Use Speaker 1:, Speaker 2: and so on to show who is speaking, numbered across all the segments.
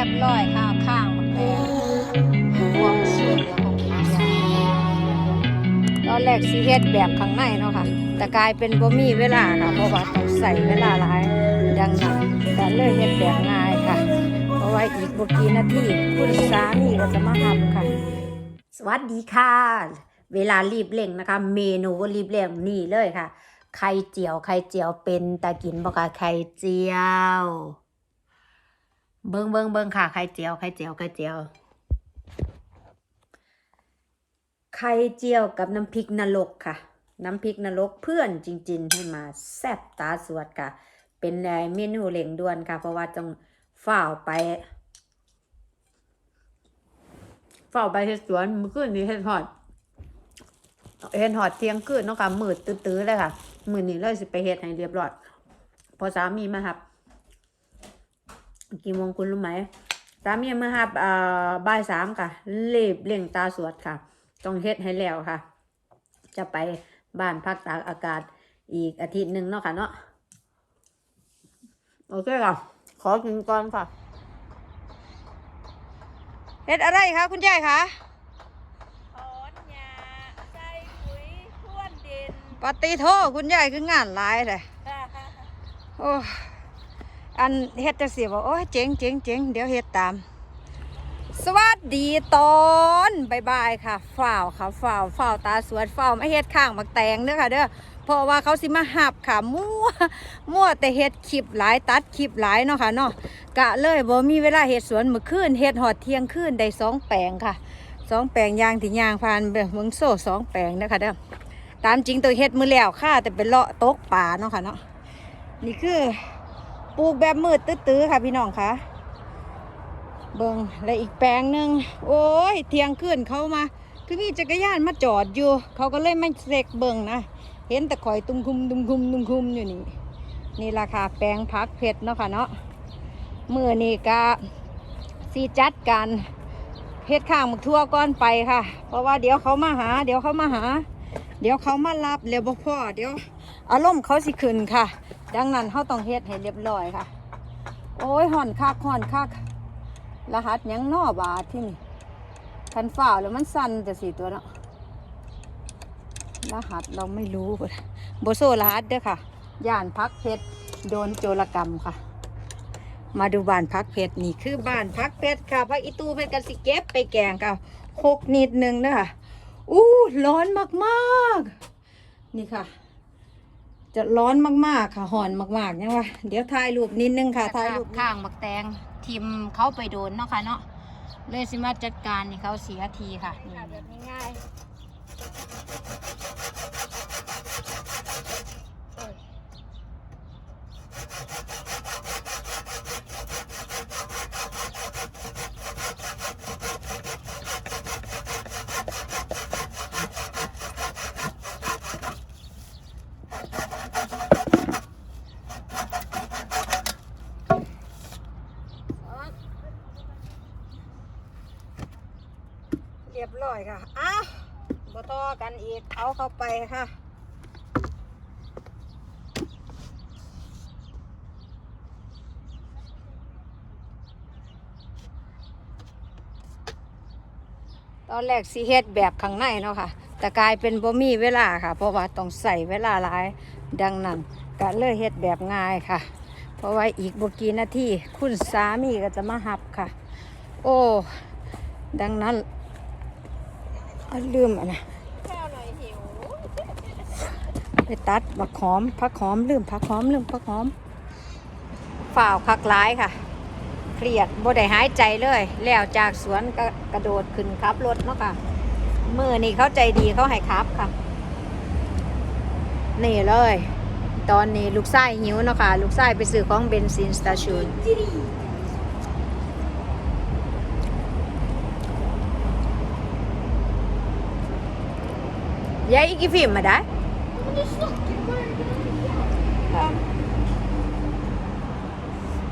Speaker 1: ยบร้อยค่ะข้างบักแตงความสวยเหลือของคุณยาตอนแรกสิเฮ็ดแบบข้างในเนาะค่ะ แต่กลายเป็นบ่มีเวลาค่ะเพราะว่าต้องใส่เวลาหลายดังนั้นก็เลยเฮ็ดแบบง่ายค่ะ เพราะว่าอีกบ่กี่นาทีคุณสามีก็จะมาทำค่ะ
Speaker 2: สวัสดีค่ะ เวลารีบเร่งนะคะ เมนูรีบเร่งนี่เลยค่ะไข่เจียวไข่เจียวเป็นตากินบอกค่ะไข่เจียว เบิงเบิงเบิงค่ะ ไข่เจียว ไข่เจียว ไข่เจียว ไข่เจียวกับน้ำพริกนรกค่ะ น้ำพริกนรกเพื่อนจริง ๆ ให้มาแซ่บตาสวดค่ะ เป็นเมนูเร่งด่วนค่ะ เพราะว่าต้องฝ่าวไปเฝ้าไปเฮ็ดสวนมื้อคืนนี้เฮ็ดฮอดเฮ็ดฮอดเที่ยงคืนเนาะค่ะมืดตื้อๆเลยค่ะ มือนี้เลยสิไปเฮ็ดให้เรียบร้อยพอสามีมาครับ กี่โมงคุณรู้ไหมสามีมาครับอ่าบ่ายสามค่ะรีบเร่งตาสวดค่ะ ต้องเฮ็ดให้แล้วค่ะ จะไปบ้านพักตากอากาศอีกอาทิตย์หนึ่งเนาะค่ะเนาะโอเคค่ะ ขอกินก่อนค่ะ
Speaker 1: เฮ็ดอะไรคะคุณยายคะ
Speaker 3: ถอนหญ้าใส่ปุ๋ยพรวนดิน
Speaker 1: ปฏิโทคุณยายคืองานหลายเลยโอ้ อันเฮ็ดจังสิบอกโอ้ยเจ๋งเจ๋งเจ๋งเดี๋ยวเฮ็ดตาม สวัสดีตอนบายบายค่ะฝ้าวค่ะฝ้าวฝ้าวตาสวดฝ้าวไม่เฮ็ดข้างมักแตงเด้อค่ะเด้อเพราะว่าเขาสิมาหับค่ะมั่วมั่วแต่เฮ็ดคลิปหลายตัดคลิปหลายเนาะค่ะเนาะกะเลยบ่มีเวลาเฮ็ดสวนมื้อคืนเฮ็ดหอดเที่ยงคืนได้สองแปลงค่ะสองแปลงยางที่ยางผ่านเบิ่งเมืองโซ่สองแปลงเด้อค่ะเด้อตามจริงตัวเฮ็ดมือแล้วค่ะแต่เป็นเลาะตกป่าเนาะค่ะเนาะนี่คือ ปลูกแบบมืดตื้อๆค่ะพี่น้องค่ะเบิงและอีกแปลงหนึ่งโอ้ยเทียงคืนเขามาคือมีจักรยานมาจอดอยู่ เขาก็เลยไม่เสกเบิงนะ เห็นแต่ข่อยตุ้มคุมตุ้มคุมตุ้มคุมอยู่นี่นี่ราคาแปลงพักเพชรเนาะค่ะเนาะมือนี่กะสีจัดการเพชรข้างมึกทั่วก้อนไปค่ะ เพราะว่าเดี๋ยวเขามาหา เดี๋ยวเขามาหา เดี๋ยวเขามารับเร็วบ่พ่อเดี๋ยว อารมณ์เขาสิขึ้นค่ะ ดังนั้นเขาต้องเฮ็ดให้เรียบร้อยค่ะ โอ้ยห่อนคักห่อนคัก รหัสยังนอบาทที่นี่คันฝ่าแล้วมันสั่นแต่สี่ตัวเนาะรหัสเราไม่รู้โบโซรหัสเด้อค่ะ ย่านพักเพชรโดนโจรกรรมค่ะ มาดูบ้านพักเพชรนี่คือบ้านพักเพชรค่ะพักอีตูเพชรกันสิเก็บไปแกงค่ะหกนิดนึงนะคะอู้ร้อนมากๆ นี่ค่ะ จะร้อนมากๆค่ะหอนมากๆยังวะเดี๋ยวถ่ายรูปนิดนึงค่ะถ่ายรูปข้างบักแตงทิมเขาไปโดนเนาะค่ะเนาะเลยสิมาจัดการนี่เขาเสียทีค่ะนี่
Speaker 3: แบบง่าย
Speaker 1: รียบร้อยค่ะ อ้าวบต่อกันอีก เอาเข้าไปค่ะ ตอนแรกสิเฮ็ดแบบข้างในเนาะค่ะ แต่กลายเป็นบ่มีเวลาค่ะ เพราะว่าต้องใส่เวลาหลาย ดังนั้นก็เลยเฮ็ดแบบง่ายค่ะ เพราะว่าอีกบ่กี่นาทีคุณสามีก็จะมาหับค่ะ โอ้ ดังนั้น ลืมอะนะไปตัดผักหอมผักหอมลืมผักหอมลืมผักหอมฝ่าวคักร้ายค่ะ เครียดบ่ได้หายใจเลย แล้วจากสวนก็กระโดดขึ้นขับรถเนาะค่ะมือนี่เขาใจดีเขาให้ขับค่ะ นี่เลย ตอนนี้ลูกไส้หิวเนาะค่ะ ลูกไส้ไปซื้อของเบนซินสตาชัน ยายอีกกี่ฟิล์มมาได้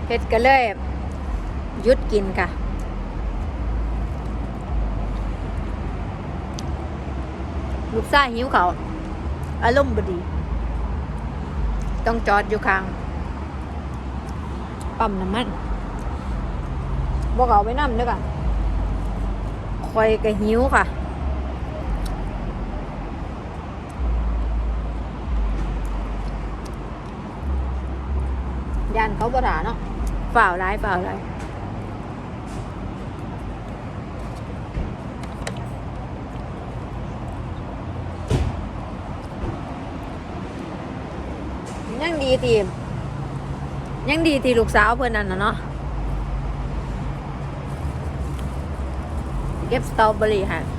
Speaker 1: เฮ็ดกันเลยหยุดกินค่ะ ลูกซ่าหิวเขาวอารมณ์บดี ต้องจอดอยู่ข้างปั๊มน้ำมันบอกเอาไปน้ำเด้อค่ะคอยก็หิวค่ะ
Speaker 2: ย่านเขาบ่ด่าเนาะฝ่าวร้ายฝ่าวร้าย
Speaker 1: ยังดีทียังดีทีลูกสาวเพื่อนนั่นนะเนาะเก็บสตรอเบอรี่ค่ะ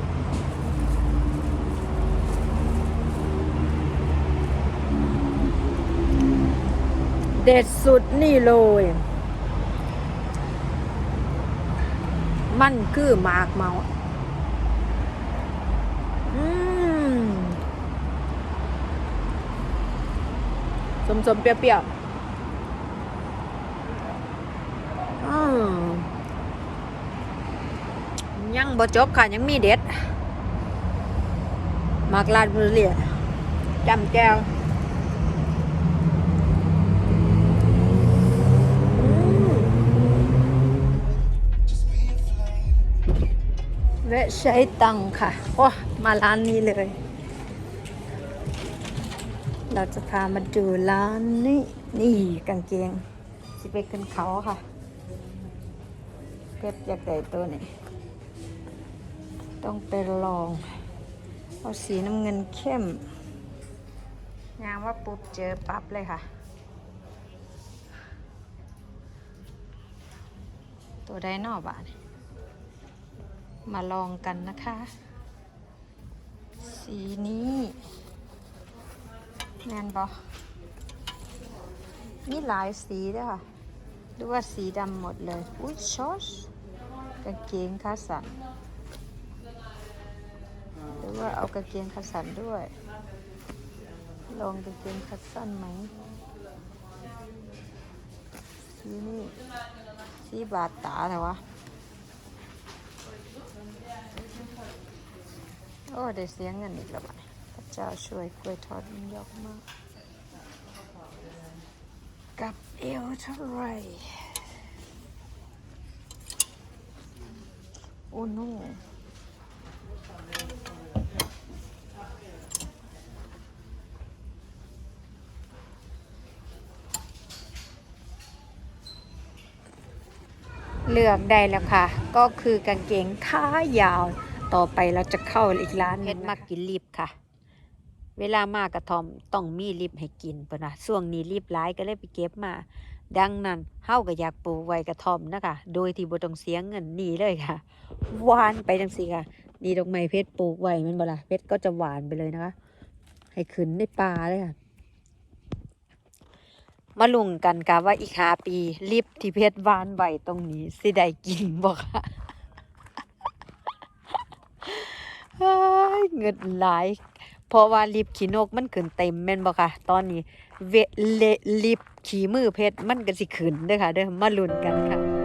Speaker 1: เด็ดสุดนี่เลย มันคือมากเมาอืมสมสมเปรี้ยวๆอืมยังบ่จบค่ะ ยังมีเด็ด มากลาดบุรีจำแก้ว แวะใช้ตังค่ะโอ้มาร้านนี้เลย เราจะพามาดูร้านนี้นี่กางเกงสิไปขึ้นเขาค่ะเพชรอยากได้ตัวนี้ ต้องไปลอง เอาสีน้ำเงินเข้มงามว่าปุ๊บเจอปั๊บเลยค่ะ ตัวไดโนอบาท มาลองกันนะคะ สีนี้แมนบอมีหลายสีด้วยค่ะหรือว่าสีดำหมดเลย อุ้ยชอสกางเกงขาสันหรือว่าเอากางเกงขาสันด้วย ลองกางเกงขาสั้นไหมสีนี่สีบาดตาแต่วะ โอ้ได้เสียเงินอีกแล้วบัดนี้พระเจ้าช่วยกล้วยทอดมันยอกมาก กับเอวเท่าไรโอ้โนเลือกได้แล้วค่ะ ก็คือกางเกงขายาว ต่อไปเราจะเข้าอีกร้านเฮ็ดมากินลิบค่ะ เวลามากระทอมต้องมีลิบให้กินเพิ่นว่าช่วงนี้ลิบหลายก็เลยไปเก็บมา ดังนั้นเฮาก็อยากปลูกไว้กระทอมนะคะ โดยที่บ่ต้องเสียเงินนี่เลยค่ะหวานไปจังซี่ค่ะ นี่ดอกไม้เพชรปลูกไว้มันบ่ล่ะเพชรก็จะหวานไปเลยนะคะ ให้ขึ้นในป่าเลยค่ะมาลุงกันกะว่าอีกหาปีลิบที่เพชรหวานไว้ตรงนี้สิได้กินบ่ค่ะ เงินหลาย เพราะว่าลิปขี้นกมันขึ้นเต็มแม่นบ่ค่ะ ตอนนี้เวเลลิปขี้มือเพชรมันก็สิขึ้นเด้อค่ะเด้อมาลุ้นกันค่ะ